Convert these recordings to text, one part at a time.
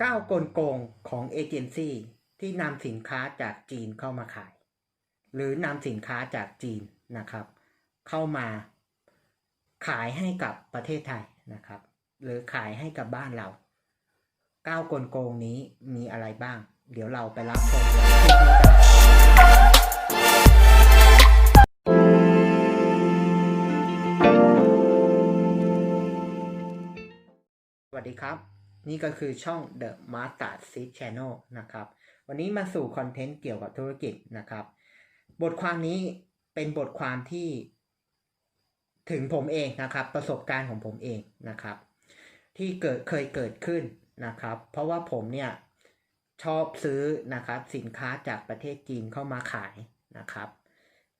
9กลโกงของเอเจนซี่ที่นำสินค้าจากจีนเข้ามาขาย หรือนำสินค้าจากจีนนะครับ เข้ามาขายให้กับประเทศไทยนะครับ หรือขายให้กับบ้านเรา9กลโกงนี้มีอะไรบ้าง เดี๋ยวเราไปรับชมคลิปนี้กันสวัสดีครับ นี่ก็คือช่อง The Master Seed Channel นะครับ วันนี้มาสู่คอนเทนต์เกี่ยวกับธุรกิจนะครับ บทความนี้เป็นบทความที่ถึงผมเองนะครับ ประสบการณ์ของผมเองนะครับ ที่เกิดเคยเกิดขึ้นนะครับ เพราะว่าผมเนี่ยชอบซื้อนะครับสินค้าจากประเทศจีนเข้ามาขายนะครับ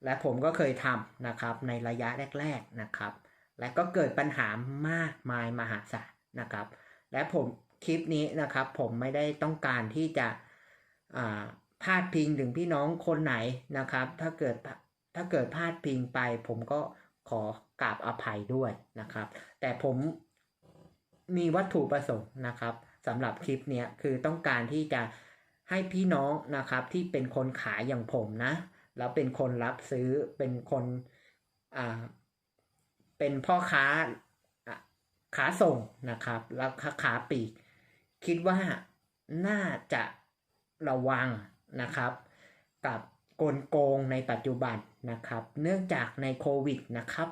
และผมก็เคยทำนะครับในระยะแรก ๆนะครับ และก็เกิดปัญหามากมายมหาศาลนะครับ และผมคลิปนี้นะครับ ผมไม่ได้ต้องการที่จะาพาดพิงถึงพี่น้องคนไหนนะครับ ถ้าเกิดถ้าเกิดพาดพิงไป ผมก็ขอกราบอภัยด้วยนะครับ แต่ผมมีวัตถุประสงค์นะครับสำหรับคลิปเนี้ยคือต้องการที่จะให้พี่น้องนะครับที่เป็นคนขายอย่างผมนะ แล้วเป็นคนรับซื้อเป็นคนอ่าเป็นพ่อค้า ขาส่งนะครับ แล้วค้าขาปีก คิดว่าน่าจะระวังนะครับ กับกลโกงในปัจจุบันนะครับ เนื่องจากในโควิดนะครับ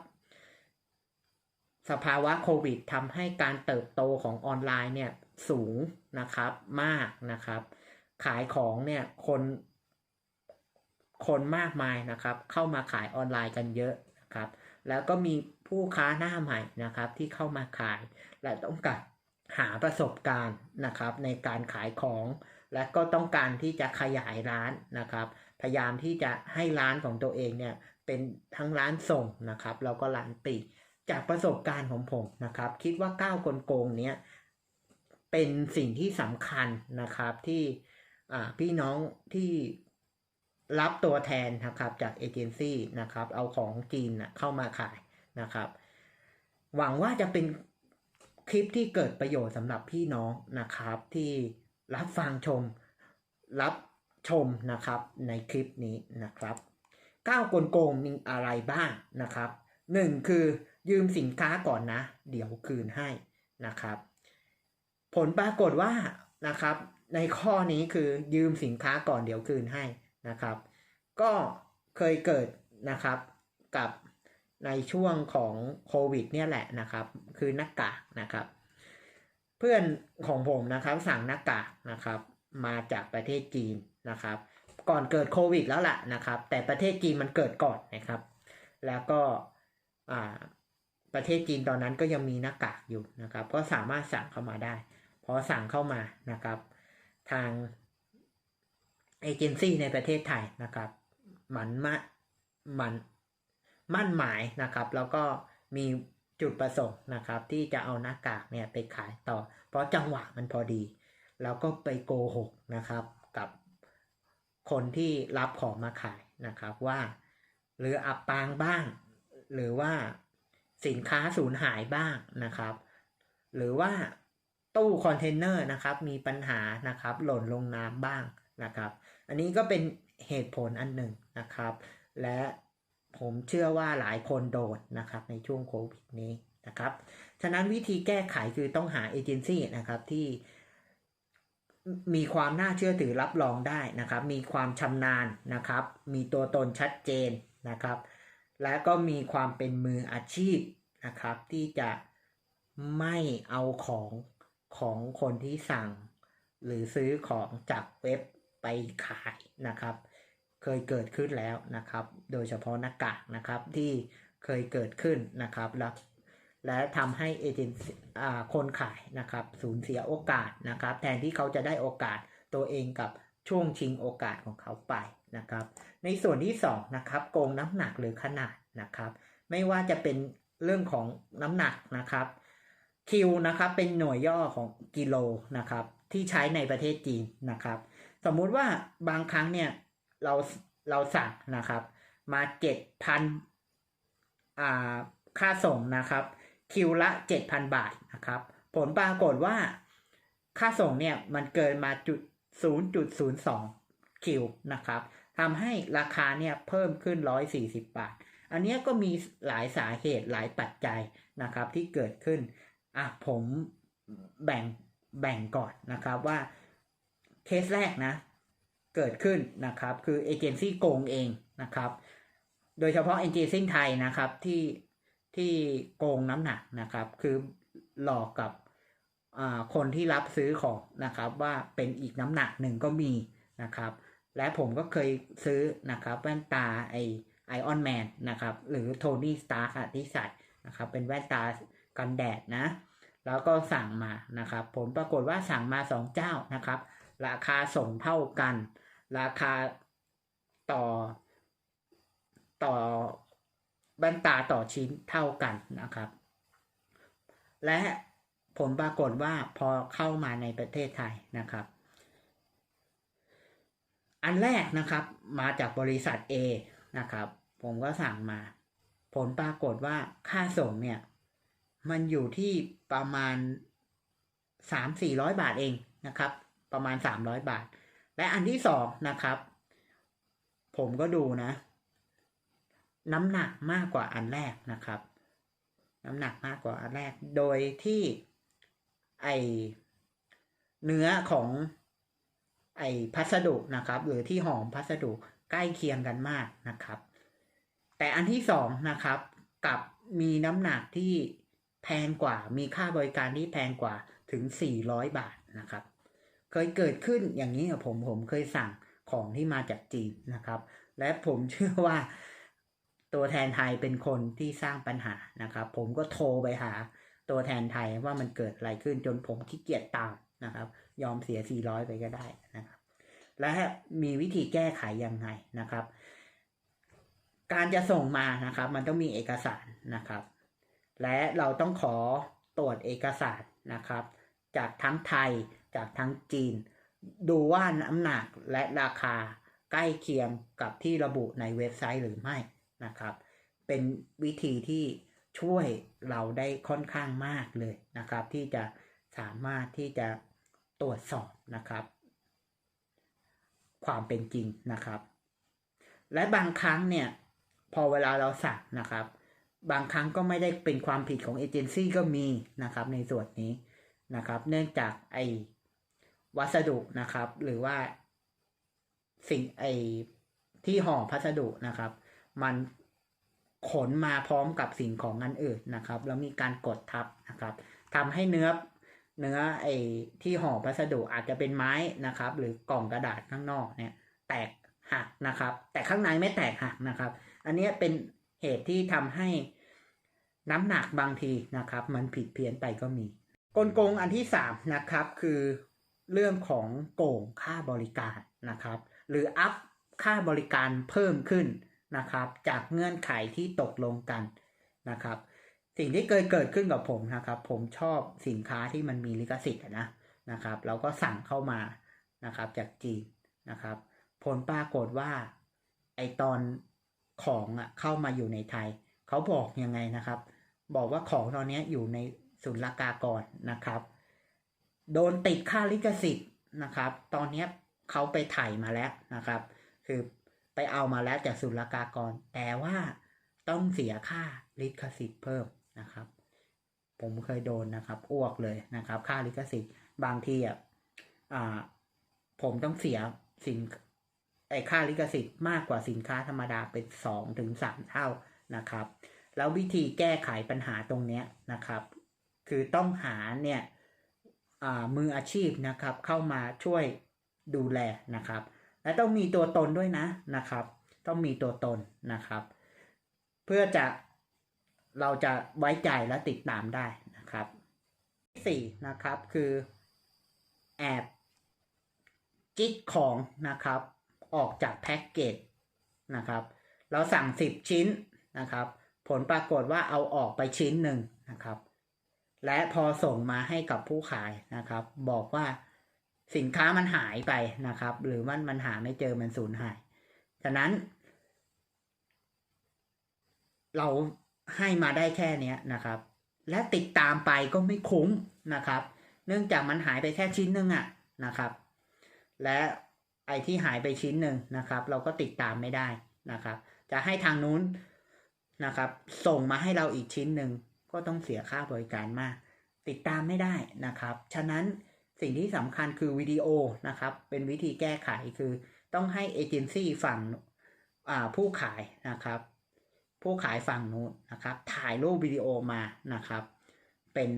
สภาวะโควิดทำให้การเติบโตของออนไลน์เนี่ยสูงนะครับมากนะครับ ขายของเนี่ยคนคนมากมายนะครับ เข้ามาขายออนไลน์กันเยอะนะครับ แล้วก็มีผู้ค้าหน้าใหม่นะครับที่เข้ามาขาย และต้องการหาประสบการณ์นะครับในการขายของ และก็ต้องการที่จะขยายร้านนะครับ พยายามที่จะให้ร้านของตัวเองเนี่ยเป็นทั้งร้านส่งนะครับแล้วก็ร้านปลีกจากประสบการณ์ของผมนะครับ คิดว่าก้าวกลโกงเนี้ยเป็นสิ่งที่สำคัญนะครับที่พี่น้องที่ รับตัวแทนนะครับจากเอเจนซี่นะครับเอาของจีนเข้ามาขายนะครับ หวังว่าจะเป็นคลิปที่เกิดประโยชน์สำหรับพี่น้องนะครับ ที่รับฟังชมรับชมนะครับในคลิปนี้นะครับก้าวกลโกงมีอะไรบ้างนะครับหนึ่งคือยืมสินค้าก่อนนะ เดี๋ยวคืนให้นะครับ ผลปรากฏว่านะครับ ในข้อนี้คือยืมสินค้าก่อนเดี๋ยวคืนให้ นะครับ ก็เคยเกิดนะครับกับในช่วงของโควิดเนี่ยแหละนะครับ คือหน้ากากนะครับ เพื่อนของผมนะครับสั่งหน้ากากนะครับ มาจากประเทศจีนนะครับ ก่อนเกิดโควิดแล้วล่ะนะครับ แต่ประเทศจีนมันเกิดก่อนนะครับ แล้วก็อ่าประเทศจีนตอนนั้นก็ยังมีหน้ากากอยู่นะครับ ก็สามารถสั่งเข้ามาได้พอสั่งเข้ามานะครับ ทาง เอเจนซี่ในประเทศไทยนะครับมันมามันมั่นหมายนะครับ แล้วก็มีจุดประสงค์นะครับ ที่จะเอาหน้ากากเนี่ยไปขายต่อ เพราะจังหวะมันพอดี แล้วก็ไปโกหกนะครับกับคนที่รับของมาขายนะครับว่า หรืออับปางบ้าง หรือว่าสินค้าสูญหายบ้างนะครับ หรือว่าตู้คอนเทนเนอร์นะครับ มีปัญหานะครับ หล่นลงน้ำบ้าง นะครับ อันนี้ก็เป็นเหตุผลอันหนึ่งนะครับ และผมเชื่อว่าหลายคนโดนนะครับในช่วงโควิดนี้นะครับ ฉะนั้นวิธีแก้ไขคือต้องหาเอเจนซี่นะครับที่มีความน่าเชื่อถือรับรองได้นะครับ มีความชำนาญนะครับ มีตัวตนชัดเจนนะครับ และก็มีความเป็นมืออาชีพนะครับ ที่จะไม่เอาของของคนที่สั่ง หรือซื้อของจากเว็บ ไปขายนะครับ เคยเกิดขึ้นแล้วนะครับ โดยเฉพาะหน้ากากนะครับที่เคยเกิดขึ้นนะครับแล้วและทำให้เอเจนซี่คนขายนะครับสูญเสียโอกาสนะครับ แทนที่เขาจะได้โอกาสตัวเองกับช่วงชิงโอกาสของเขาไปนะครับ ในส่วนที่2นะครับโกงน้ำหนักหรือขนาดนะครับ ไม่ว่าจะเป็นเรื่องของน้ำหนักนะครับคิวนะครับเป็นหน่วยย่อของกิโลนะครับที่ใช้ในประเทศจีนนะครับ สมมุติว่าบางครั้งเนี่ยเราเราสั่งนะครับ มาเจ็ดพันอ่าค่าส่งนะครับ คิวละเจ็ดพันบาทนะครับ ผลปรากฏว่าค่าส่งเนี่ยมันเกินมาจุด0.02คิวนะครับทำให้ราคาเนี่ยเพิ่มขึ้น140บาท อันเนี้ยก็มีหลายสาเหตุหลายปัจจัยนะครับที่เกิดขึ้นอะผมแบ่งแบ่งก่อนนะครับว่า เคสแรกนะ เกิดขึ้นนะครับ คือเอเจนซี่โกงเองนะครับ โดยเฉพาะเอเจนซี่ไทยนะครับที่ที่โกงน้ำหนักนะครับ คือหลอกกับคนที่รับซื้อของนะครับว่าเป็นอีกน้ำหนักหนึ่งก็มีนะครับ และผมก็เคยซื้อนะครับแว่นตาไอไอออนแมนนะครับ หรือโทนี่สตาร์ค่ะที่ใส่นะครับ เป็นแว่นตากันแดดนะ แล้วก็สั่งมานะครับผลปรากฏว่าสั่งมาสองเจ้านะครับ ราคาส่งเท่ากัน ราคาต่อต่อแว่นตาต่อชิ้นเท่ากันนะครับ และผลปรากฏว่าพอเข้ามาในประเทศไทยนะครับ อันแรกนะครับมาจากบริษัท A นะครับ ผมก็สั่งมา ผลปรากฏว่าค่าส่งเนี่ย มันอยู่ที่ประมาณสามสี่ร้อยบาทเองนะครับ ประมาณสามร้อยบาท และอันที่สองนะครับ ผมก็ดูนะ น้ำหนักมากกว่าอันแรกนะครับ น้ำหนักมากกว่าอันแรก โดยที่ไอเนื้อของไอพัสดุนะครับ หรือที่หอมพัสดุใกล้เคียงกันมากนะครับ แต่อันที่สองนะครับกับมีน้ำหนักที่แพงกว่า มีค่าบริการที่แพงกว่าถึง 400 บาทนะครับ เคยเกิดขึ้นอย่างนี้กับผมผมเคยสั่งของที่มาจากจีนนะครับ และผมเชื่อว่าตัวแทนไทยเป็นคนที่สร้างปัญหานะครับ ผมก็โทรไปหาตัวแทนไทยว่ามันเกิดอะไรขึ้นจนผมขี้เกียจตามนะครับ ยอมเสีย 400 ไปก็ได้นะครับ และมีวิธีแก้ไขยังไงนะครับ การจะส่งมานะครับ มันต้องมีเอกสารนะครับ และเราต้องขอตรวจเอกสารนะครับ จากทั้งไทย จากทั้งจีน ดูว่าน้ำหนักและราคาใกล้เคียงกับที่ระบุในเว็บไซต์หรือไม่นะครับ เป็นวิธีที่ช่วยเราได้ค่อนข้างมากเลยนะครับ ที่จะสามารถที่จะตรวจสอบนะครับ ความเป็นจริงนะครับ และบางครั้งเนี่ยพอเวลาเราสั่งนะครับ บางครั้งก็ไม่ได้เป็นความผิดของเอเจนซี่ก็มีนะครับในส่วนนี้นะครับ เนื่องจากไอ วัสดุนะครับ หรือว่าสิ่งไอ้ที่ห่อพัสดุนะครับ มันขนมาพร้อมกับสิ่งของอันอื่นนะครับ แล้วมีการกดทับนะครับทำให้เนื้อเนื้อไอ้ที่ห่อพัสดุอาจจะเป็นไม้นะครับ หรือกล่องกระดาษข้างนอกเนี่ย แตกหักนะครับ แต่ข้างในไม่แตกหักนะครับ อันนี้เป็นเหตุที่ทำให้น้ำหนักบางทีนะครับ มันผิดเพี้ยนไปก็มี กลโกงอันที่สามนะครับคือ เรื่องของโกงค่าบริการนะครับ หรืออัพค่าบริการเพิ่มขึ้นนะครับ จากเงื่อนไขที่ตกลงกันนะครับ สิ่งที่เคยเกิดขึ้นกับผมนะครับ ผมชอบสินค้าที่มันมีลิขสิทธิ์นะนะครับเราก็สั่งเข้ามานะครับจากจีนนะครับ ผลปรากฏว่าไอตอนของอะเข้ามาอยู่ในไทย เขาบอกยังไงนะครับ บอกว่าของตอนนี้อยู่ในศุลกากรนะครับ โดนติดค่าลิขสิทธิ์นะครับ ตอนนี้เขาไปถ่ายมาแล้วนะครับ คือไปเอามาแล้วจากศุลกากร แต่ว่าต้องเสียค่าลิขสิทธิ์เพิ่มนะครับ ผมเคยโดนนะครับอ้วกเลยนะครับ ค่าลิขสิทธิ์บางทีอะผมต้องเสียสินไอค่าลิขสิทธิ์มากกว่าสินค้าธรรมดาเป็นสองถึงสามเท่านะครับ แล้ววิธีแก้ไขปัญหาตรงนี้นะครับ คือต้องหาเนี่ย มืออาชีพนะครับ เข้ามาช่วยดูแลนะครับ และต้องมีตัวตนด้วยนะนะครับ ต้องมีตัวตนนะครับ เพื่อจะเราจะไว้ใจและติดตามได้นะครับที่สี่นะครับคือแอบกิ๊กของนะครับ ออกจากแพ็กเกจนะครับ เราสั่งสิบชิ้นนะครับ ผลปรากฏว่าเอาออกไปชิ้นหนึ่งนะครับ และพอส่งมาให้กับผู้ขายนะครับ บอกว่าสินค้ามันหายไปนะครับ หรือมันมันหาไม่เจอมันสูญหายฉะนั้น เราให้มาได้แค่นี้นะครับ และติดตามไปก็ไม่คุ้มนะครับ เนื่องจากมันหายไปแค่ชิ้นหนึ่งอะนะครับ และไอที่หายไปชิ้นหนึ่งนะครับ เราก็ติดตามไม่ได้นะครับ จะให้ทางนู้นนะครับ ส่งมาให้เราอีกชิ้นหนึ่ง ก็ต้องเสียค่าบริการมาก ติดตามไม่ได้นะครับ ฉะนั้นสิ่งที่สำคัญคือวิดีโอนะครับ เป็นวิธีแก้ไขคือต้องให้เอเจนซี่ฝั่งผู้ขายนะครับ ผู้ขายฝั่งนู้นนะครับ ถ่ายรูปวิดีโอมานะครับ เป็น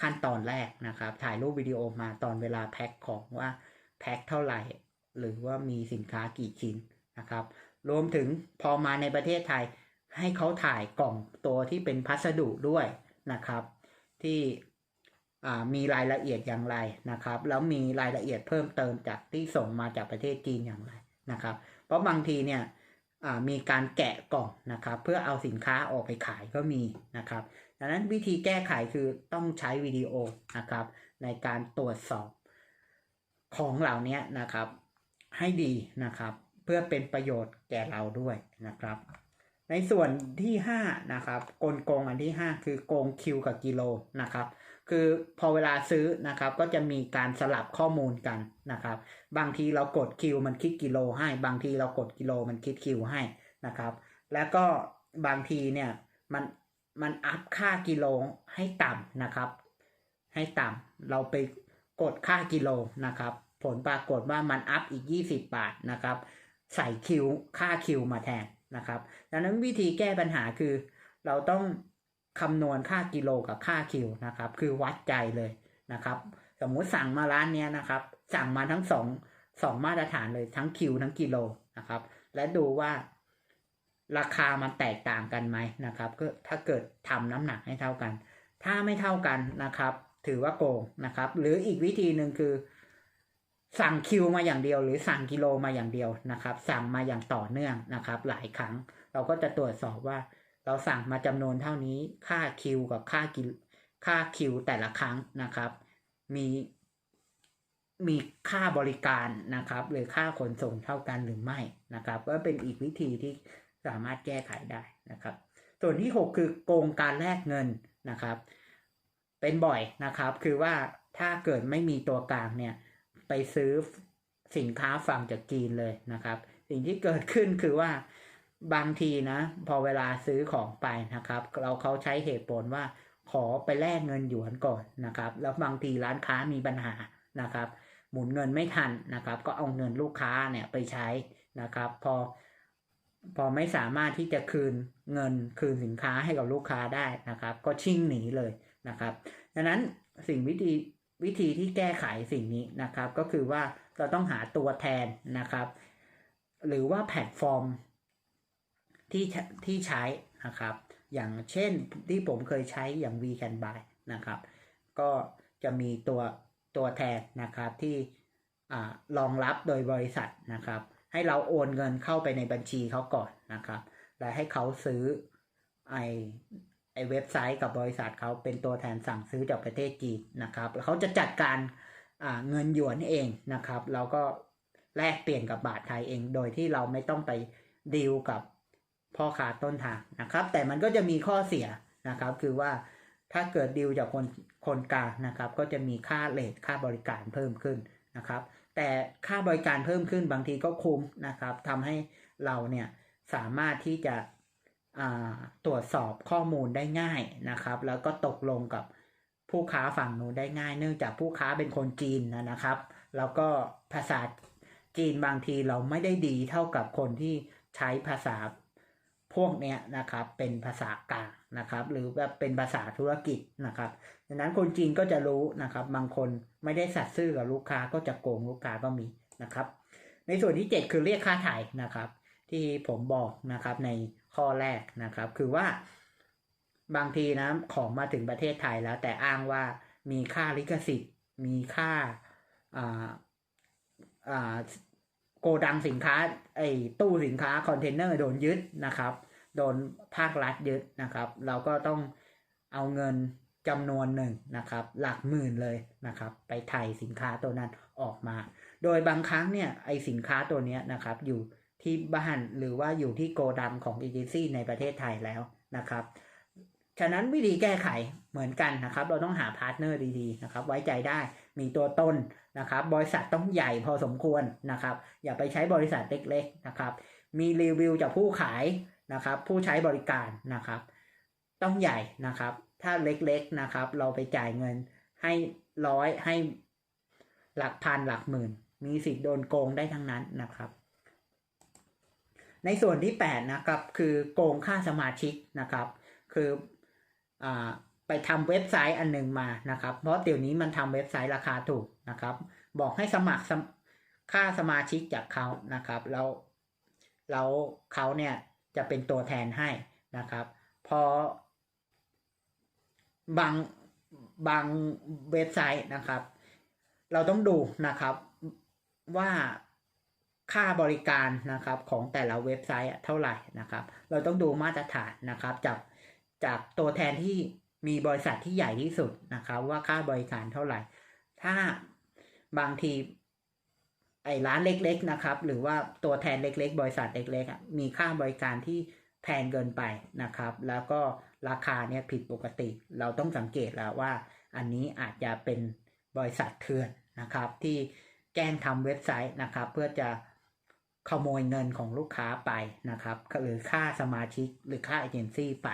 ขั้นตอนแรกนะครับ ถ่ายรูปวิดีโอมาตอนเวลาแพ็คของว่าแพ็คเท่าไหร่ หรือว่ามีสินค้ากี่ชิ้นนะครับ รวมถึงพอมาในประเทศไทย ให้เขาถ่ายกล่องตัวที่เป็นพัสดุด้วยนะครับ ที่มีรายละเอียดอย่างไรนะครับ แล้วมีรายละเอียดเพิ่มเติมจากที่ส่งมาจากประเทศจีนอย่างไรนะครับ เพราะบางทีเนี่ยมีการแกะกล่องนะครับ เพื่อเอาสินค้าออกไปขายก็มีนะครับดังนั้นวิธีแก้ไขคือต้องใช้วิดีโอนะครับ ในการตรวจสอบของเหล่านี้นะครับ ให้ดีนะครับ เพื่อเป็นประโยชน์แก่เราด้วยนะครับ ในส่วนที่5นะครับกลโกงอันที่ 5 คือโกงคิวกับกิโลนะครับ คือพอเวลาซื้อนะครับก็จะมีการสลับข้อมูลกันนะครับ บางทีเรากดคิวมันคิดกิโลให้ บางทีเรากดกิโลมันคิดคิวให้นะครับ แล้วก็บางทีเนี่ยมันมันอัพค่ากิโลให้ต่ำนะครับ ให้ต่ำเราไปกดค่ากิโลนะครับ ผลปรากฏว่ามันอัพอีก 20 บาทนะครับ ใส่คิวค่าคิวมาแทน นะครับ ดังนั้นวิธีแก้ปัญหาคือ เราต้องคำนวณค่ากิโลกับค่าคิวนะครับ คือวัดใจเลยนะครับ สมมุติสั่งมาร้านเนี้ยนะครับ สั่งมาทั้งสองสองมาตรฐานเลยทั้งคิวทั้งกิโลนะครับ และดูว่าราคามันแตกต่างกันไหมนะครับ ก็ถ้าเกิดทำน้ำหนักให้เท่ากัน ถ้าไม่เท่ากันนะครับ ถือว่าโกงนะครับ หรืออีกวิธีหนึ่งคือ สั่งคิวมาอย่างเดียว หรือสั่งกิโลมาอย่างเดียวนะครับ สั่งมาอย่างต่อเนื่องนะครับ หลายครั้งเราก็จะตรวจสอบว่า เราสั่งมาจำนวนเท่านี้ค่าคิวกับค่ากิค่าคิวแต่ละครั้งนะครับ มีมีค่าบริการนะครับ หรือค่าขนส่งเท่ากันหรือไม่นะครับ ก็เป็นอีกวิธีที่สามารถแก้ไขได้นะครับ ส่วนที่ 6 คือโกงการแลกเงินนะครับ เป็นบ่อยนะครับ คือว่าถ้าเกิดไม่มีตัวกลางเนี่ย ไปซื้อสินค้าฝั่งจากจีนเลยนะครับ สิ่งที่เกิดขึ้นคือว่าบางทีนะ พอเวลาซื้อของไปนะครับ เราเขาใช้เหตุผลว่าขอไปแลกเงินหยวนก่อนนะครับ แล้วบางทีร้านค้ามีปัญหานะครับ หมุนเงินไม่ทันนะครับ ก็เอาเงินลูกค้าเนี่ยไปใช้นะครับ พอพอไม่สามารถที่จะคืนเงินคืนสินค้าให้กับลูกค้าได้นะครับ ก็ชิ่งหนีเลยนะครับ ดังนั้นสิ่งวิธี วิธีที่แก้ไขสิ่งนี้นะครับ ก็คือว่าเราต้องหาตัวแทนนะครับ หรือว่าแพลตฟอร์มที่ที่ใช้นะครับ อย่างเช่นที่ผมเคยใช้อย่าง We Can Buy นะครับ ก็จะมีตัวตัวแทนนะครับที่รองรับโดยบริษัทนะครับ ให้เราโอนเงินเข้าไปในบัญชีเขาก่อนนะครับ และให้เขาซื้อไอ ไอเว็บไซต์กับบริษัทเขาเป็นตัวแทนสั่งซื้อจากประเทศจีนนะครับแล้วเขาจะจัดการเงินหยวนเองนะครับเราก็แลกเปลี่ยนกับบาทไทยเอง โดยที่เราไม่ต้องไปดีลกับพ่อค้าต้นทางนะครับ แต่มันก็จะมีข้อเสียนะครับ คือว่าถ้าเกิดดีลจากคนคนกลางนะครับ ก็จะมีค่าเลทค่าบริการเพิ่มขึ้นนะครับ แต่ค่าบริการเพิ่มขึ้นบางทีก็คุ้มนะครับทำให้เราเนี่ยสามารถที่จะ ตรวจสอบข้อมูลได้ง่ายนะครับ แล้วก็ตกลงกับผู้ค้าฝั่งนู้นได้ง่าย เนื่องจากผู้ค้าเป็นคนจีนนะครับ แล้วก็ภาษาจีนบางทีเราไม่ได้ดีเท่ากับคนที่ใช้ภาษาพวกเนี้ยนะครับ เป็นภาษากลางนะครับ หรือแบบเป็นภาษาธุรกิจนะครับดังนั้นคนจีนก็จะรู้นะครับ บางคนไม่ได้สัตย์ซื่อกับลูกค้าก็จะโกงลูกค้าก็มีนะครับ ในส่วนที่ 7 คือเรียกค่าถ่ายนะครับ ที่ผมบอกนะครับใน ข้อแรกนะครับ คือว่าบางทีนะของมาถึงประเทศไทยแล้ว แต่อ้างว่ามีค่าลิขสิทธิ์ มีค่าโกดังสินค้าไอ้ตู้สินค้าคอนเทนเนอร์โดนยึดนะครับ โดนภาครัฐยึดนะครับ เราก็ต้องเอาเงินจำนวนหนึ่งนะครับ หลักหมื่นเลยนะครับ ไปไถ่สินค้าตัวนั้นออกมา โดยบางครั้งเนี่ยไอสินค้าตัวนี้นะครับอยู่ ที่บ้านหรือว่าอยู่ที่โกดังของเอเจนซี่ในประเทศไทยแล้วนะครับฉฉะนั้นวิธีแก้ไขเหมือนกันนะครับ เราต้องหาพาร์ทเนอร์ดีๆนะครับ ไว้ใจได้มีตัวตนนะครับ บริษัทต้องใหญ่พอสมควรนะครับ อย่าไปใช้บริษัทเล็กๆนะครับ มีรีวิวจากผู้ขายนะครับ ผู้ใช้บริการนะครับ ต้องใหญ่นะครับ ถ้าเล็กๆนะครับ เราไปจ่ายเงินให้ร้อยให้หลักพันหลักหมื่น มีสิทธิ์โดนโกงได้ทั้งนั้นนะครับ ในส่วนที่8นะครับคือโกงค่าสมาชิกนะครับ คืออไปทำเว็บไซต์อันหนึ่งมานะครับ เพราะเดี๋ยวนี้มันทำเว็บไซต์ราคาถูกนะครับ บอกให้สมัครสมค่าสมาชิกจากเขานะครับแล้วแล้วเขาเนี่ยจะเป็นตัวแทนให้นะครับ พอบางบางเว็บไซต์นะครับ เราต้องดูนะครับว่า ค่าบริการนะครับของแต่ละเว็บไซต์เท่าไหร่นะครับ เราต้องดูมาตรฐานนะครับจากจากตัวแทนที่มีบริษัทที่ใหญ่ที่สุดนะครับ ว่าค่าบริการเท่าไหร่ ถ้าบางทีไอ้ร้านเล็ก ๆนะครับ หรือว่าตัวแทนเล็ก ๆ บริษัทเล็กๆมีค่าบริการที่แพงเกินไปนะครับ แล้วก็ราคาเนี่ยผิดปกติ เราต้องสังเกตแล้วว่า อันนี้อาจจะเป็นบริษัทเถื่อนนะครับ ที่แกล้งทำเว็บไซต์นะครับ เพื่อจะ ขโมยเงินของลูกค้าไปนะครับ หรือค่าสมาชิกหรือค่าเอเจนซี่ไป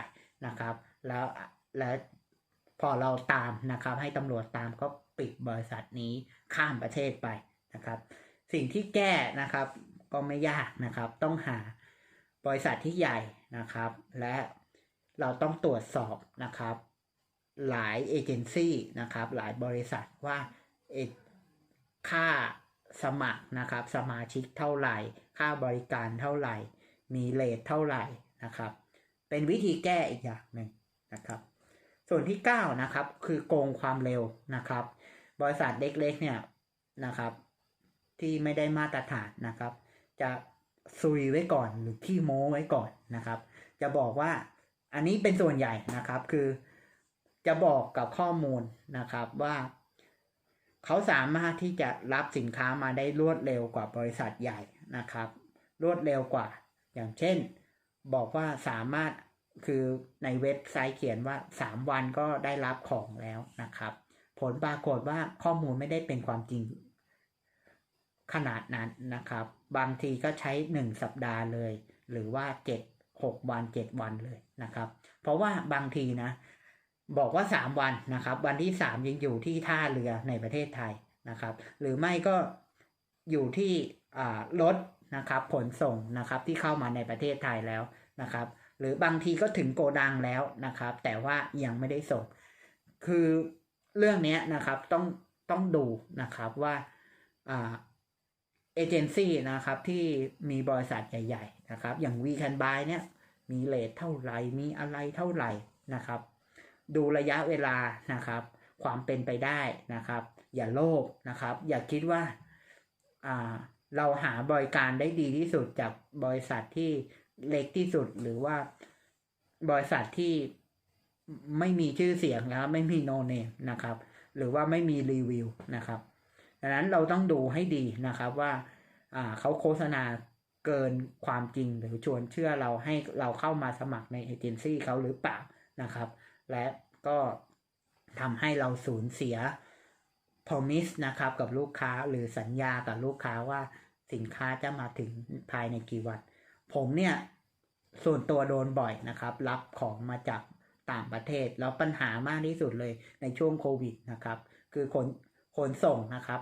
นะครับ แล้วแล้วพอเราตามนะครับ ให้ตำรวจตามก็ปิดบริษัทนี้ข้ามประเทศไปนะครับ สิ่งที่แก้นะครับก็ไม่ยากนะครับ ต้องหาบริษัทที่ใหญ่นะครับ และเราต้องตรวจสอบนะครับ หลายเอเจนซี่นะครับ หลายบริษัทว่าค่า สมัครนะครับ สมาชิกเท่าไหร่ ค่าบริการเท่าไหร่ มีเลทเท่าไหร่นะครับ เป็นวิธีแก้อีกอย่างหนึ่งนะครับ ส่วนที่ 9 นะครับ คือโกงความเร็วนะครับ บริษัทเล็กๆเนี่ยนะครับ ที่ไม่ได้มาตรฐานนะครับ จะซุยไว้ก่อนหรือขี้โม้ไว้ก่อนนะครับ จะบอกว่าอันนี้เป็นส่วนใหญ่นะครับคือจะบอกกับข้อมูลนะครับว่า เขาสามารถที่จะรับสินค้ามาได้รวดเร็วกว่าบริษัทใหญ่นะครับ รวดเร็วกว่า อย่างเช่น บอกว่าสามารถคือในเว็บไซต์เขียนว่า 3 วันก็ได้รับของแล้วนะครับ ผลปรากฏว่าข้อมูลไม่ได้เป็นความจริงขนาดนั้นนะครับ บางทีก็ใช้ 1 สัปดาห์เลย หรือว่า 7 6 วัน 7 วันเลยนะครับ เพราะว่าบางทีนะ บอกว่า 3 วันนะครับ วันที่ 3 ยังอยู่ที่ท่าเรือในประเทศไทยนะครับ หรือไม่ก็อยู่ที่รถนะครับขนส่งนะครับที่เข้ามาในประเทศไทยแล้วนะครับ หรือบางทีก็ถึงโกดังแล้วนะครับ แต่ว่ายังไม่ได้ส่ง คือเรื่องนี้นะครับต้องต้องดูนะครับว่าเอเจนซี่นะครับที่มีบริษัทใหญ่ ๆ นะครับ อย่างวีแคนบายเนี่ยมีเลทเท่าไหร่มีอะไรเท่าไหร่นะครับ ดูระยะเวลานะครับ ความเป็นไปได้นะครับ อย่าโลภนะครับ อย่าคิดว่าเราหาบริการได้ดีที่สุดจากบริษัทที่เล็กที่สุดหรือว่าบริษัทที่ไม่มีชื่อเสียงนะครับ ไม่มีโนเนมนะครับ หรือว่าไม่มีรีวิวนะครับดังนั้นเราต้องดูให้ดีนะครับว่าเขาโฆษณาเกินความจริงหรือชวนเชื่อเราให้เราเข้ามาสมัครในเอเจนซี่เขาหรือเปล่านะครับ และก็ทำให้เราสูญเสีย promise นะครับกับลูกค้าหรือสัญญากับลูกค้าว่าสินค้าจะมาถึงภายในกี่วัน ผมเนี่ยส่วนตัวโดนบ่อยนะครับ รับของมาจากต่างประเทศ แล้วปัญหามากที่สุดเลยในช่วงโควิดนะครับ คือขนขนส่งนะครับ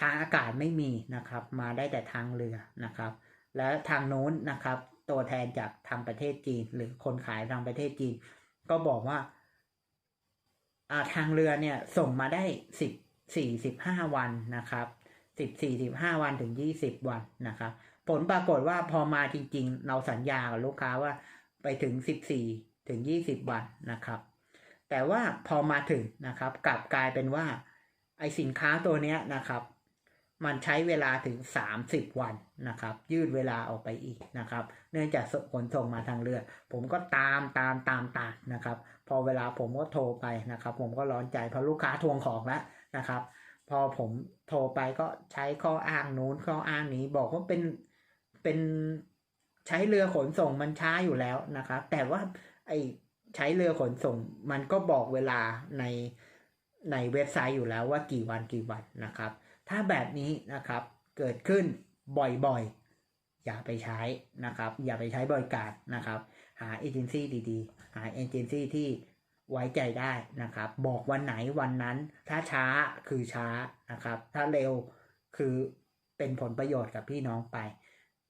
ทางอากาศไม่มีนะครับ มาได้แต่ทางเรือนะครับ และทางโน้นนะครับ ตัวแทนจากทางประเทศจีน หรือคนขายทางประเทศจีน ก็บอกว่า ทางเรือเนี่ยส่งมาได้สิบสี่สิบห้าวันนะครับสิบสี่สิบห้าวันถึงยี่สิบวันนะครับ ผลปรากฏว่าพอมาจริง ๆ เราสัญญากับลูกค้าว่าไปถึงสิบสี่ถึงยี่สิบวันนะครับ แต่ว่าพอมาถึงนะครับ กลับกลายเป็นว่า ไอสินค้าตัวเนี้ยนะครับ มันใช้เวลาถึงสามสิบวันนะครับ ยืดเวลาออกไปอีกนะครับ เนื่องจากขนส่งมาทางเรือ ผมก็ตามตามตามตามนะครับ พอเวลาผมก็โทรไปนะครับ ผมก็ร้อนใจเพราะลูกค้าทวงของแล้วนะครับ พอผมโทรไปก็ใช้ข้ออ้างนู้นข้ออ้างนี้บอกว่าเป็นเป็นใช้เรือขนส่งมันช้าอยู่แล้วนะครับ แต่ว่าไอใช้เรือขนส่งมันก็บอกเวลาในในเว็บไซต์อยู่แล้วว่ากี่วันกี่วันนะครับ ถ้าแบบนี้นะครับเกิดขึ้นบ่อยๆ อย่าไปใช้นะครับ อย่าไปใช้บริการนะครับ หาเอเจนซี่ดีๆ หาเอเจนซี่ที่ไว้ใจได้นะครับ บอกวันไหนวันนั้น ถ้าช้าคือช้านะครับ ถ้าเร็วคือเป็นผลประโยชน์กับพี่น้องไป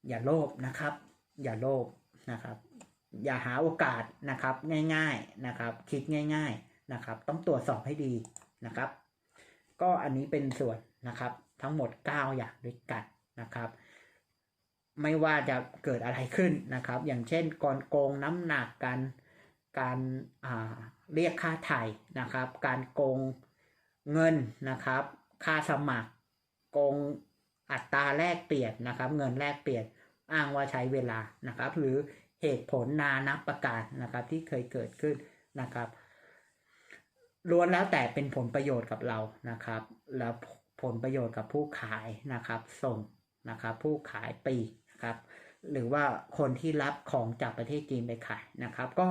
อย่าโลภนะครับ อย่าโลภนะครับ อย่าหาโอกาสนะครับง่าย ๆนะครับ คิดง่าย ๆนะครับ ต้องตรวจสอบให้ดีนะครับ ก็อันนี้เป็นส่วน นะครับ ทั้งหมด 9 อย่างด้วยกันนะครับ ไม่ว่าจะเกิดอะไรขึ้นนะครับ อย่างเช่นกรโกงน้ำหนักการการาเรียกค่าไถ่นะครับ การโกงเงินนะครับ ค่าสมัคร โกงอัตราแลกเปลี่ยนนะครับ เงินแลกเปลี่ยนอ้างว่าใช้เวลานะครับ หรือเหตุผลนานับประการนะครับที่เคยเกิดขึ้นนะครับล้วนแล้วแต่เป็นผลประโยชน์กับเรานะครับ แล้ว ผลประโยชน์กับผู้ขายนะครับ ส่งนะครับ ผู้ขายปีนะครับ หรือว่าคนที่รับของจากประเทศจีนไปขายนะครับ ก็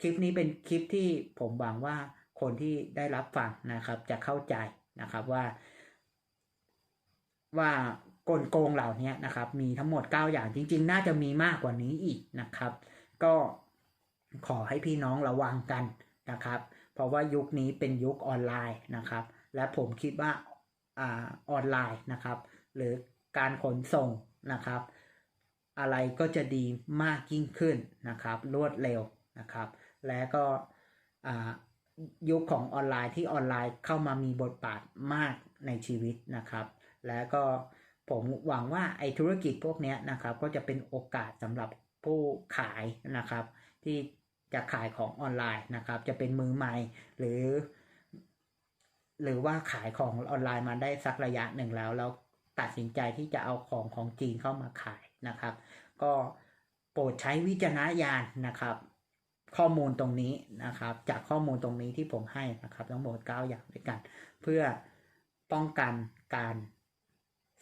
คลิปนี้เป็นคลิปที่ผมหวังว่าคนที่ได้รับฟังนะครับ จะเข้าใจนะครับว่า ว่ากลโกงเหล่านี้นะครับ มีทั้งหมด 9 อย่างจริง ๆ น่าจะมีมากกว่านี้อีกนะครับ ก็ขอให้พี่น้องระวังกันนะครับ เพราะว่ายุคนี้เป็นยุคออนไลน์นะครับ และผมคิดว่า ออนไลน์นะครับ หรือการขนส่งนะครับ อะไรก็จะดีมากยิ่งขึ้นนะครับ รวดเร็วนะครับ และก็ยุคของออนไลน์ที่ออนไลน์เข้ามามีบทบาทมากในชีวิตนะครับ และก็ผมหวังว่าไอ้ธุรกิจพวกนี้นะครับ ก็จะเป็นโอกาสสำหรับผู้ขายนะครับ ที่จะขายของออนไลน์นะครับ จะเป็นมือใหม่หรือ หรือว่าขายของออนไลน์มาได้สักระยะหนึ่งแล้วแล้วตัดสินใจที่จะเอาของของจีนเข้ามาขายนะครับ ก็โปรดใช้วิจารณญาณนะครับ ข้อมูลตรงนี้นะครับ จากข้อมูลตรงนี้ที่ผมให้นะครับทั้งหมด9อย่างด้วยกัน เพื่อป้องกันการ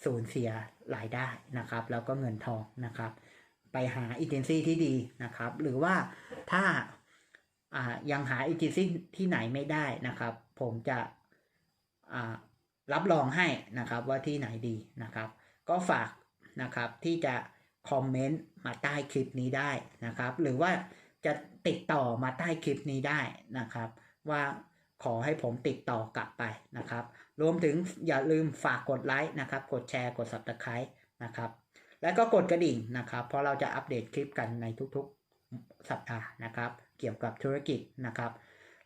สูญเสียรายได้นะครับ แล้วก็เงินทองนะครับ ไปหาเอเจนซี่ที่ดีนะครับ หรือว่าถ้าายังหาเอเจนซี่ที่ไหนไม่ได้นะครับ ผมจะ รับรองให้นะครับว่าที่ไหนดีนะครับ ก็ฝากนะครับที่จะคอมเมนต์มาใต้คลิปนี้ได้นะครับ หรือว่าจะติดต่อมาใต้คลิปนี้ได้นะครับ ว่าขอให้ผมติดต่อกลับไปนะครับ รวมถึงอย่าลืมฝากกดไลค์นะครับ กดแชร์กด subscribe นะครับ แล้วก็กดกระดิ่งนะครับ เพราะเราจะอัปเดตคลิปกันในทุกๆสัปดาห์นะครับ เกี่ยวกับธุรกิจนะครับ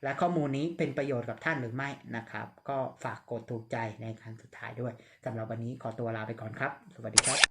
และข้อมูลนี้เป็นประโยชน์กับท่านหรือไม่นะครับ ก็ฝากกดถูกใจในครั้งสุดท้ายด้วยสำหรับวันนี้ขอตัวลาไปก่อนครับ สวัสดีครับ